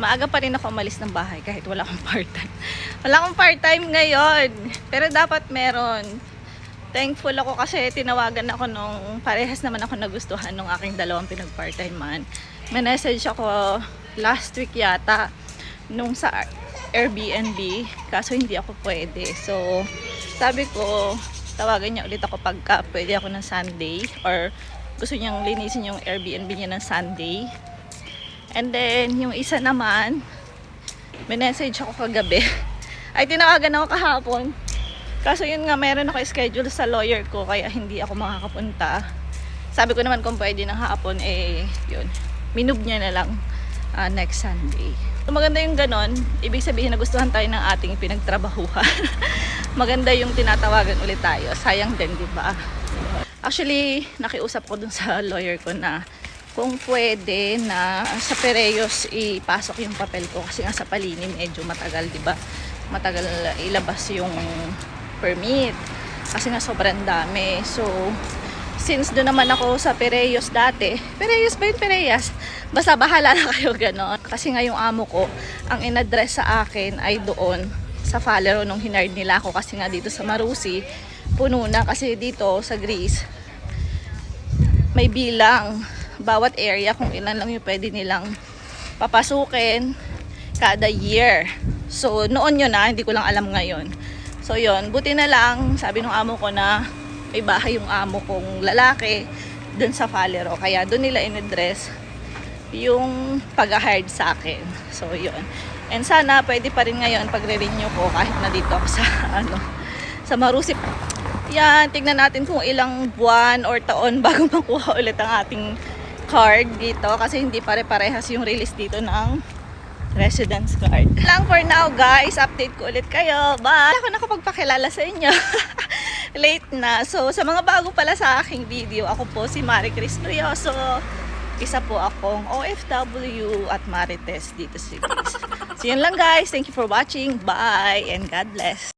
maaga pa rin ako umalis ng bahay kahit wala akong part-time. Wala akong part-time ngayon. Pero dapat meron. Thankful ako kasi tinawagan ako nung parehas naman ako nagustuhan nung aking dalawang pinag-part-time man. May message ako last week yata nung sa Airbnb kaso hindi ako pwede. So, sabi ko, tawagan niya ulit ako pagka pwede ako ng Sunday or gusto niyang linisin yung Airbnb niya ng Sunday. And then, yung isa naman, may message ako kagabi. Ay, tinawagan ako kahapon. Kaso yun nga, meron ako schedule sa lawyer ko, kaya hindi ako makakapunta. Sabi ko naman kung pwede ng hapon, eh, yun. Minub niya na lang ah, next Sunday. So, maganda yung ganon. Ibig sabihin, nagustuhan tayo ng ating pinagtrabahuhan. maganda yung tinatawagan ulit tayo. Sayang din, di ba? Actually, nakiusap ko dun sa lawyer ko na kung pwede na sa Pereyos ipasok yung papel ko kasi nga sa Palini medyo matagal, di ba? Matagal ilabas yung permit kasi nga sobrang dami. So, since doon naman ako sa Pereyos dati, Pereyos ba yun Pereyas? Basta bahala na kayo ganon. Kasi nga yung amo ko, ang in-address sa akin ay doon sa Falero nung hinard nila ako kasi nga dito sa Marusi, puno na kasi dito sa Greece, may bilang bawat area kung ilan lang yung pwede nilang papasukin kada year. So, noon yun na, hindi ko lang alam ngayon. So, yun, buti na lang, sabi ng amo ko na may bahay yung amo kong lalaki dun sa Falero. Kaya dun nila in-address yung pag-hard sa akin. So, yun. And sana pwede pa rin ngayon pagre-renew ko kahit na dito sa ano sa Marusip. Yan, tignan natin kung ilang buwan or taon bago makuha ulit ang ating card dito kasi hindi pare-parehas yung release dito ng residence card. Lang for now guys, update ko ulit kayo. Bye! Ako nakapagpakilala sa inyo. Late na. So sa mga bago pala sa aking video, ako po si Marie Cris Brioso. Isa po akong OFW at Marites dito sa Greece. So yun lang guys. Thank you for watching. Bye and God bless.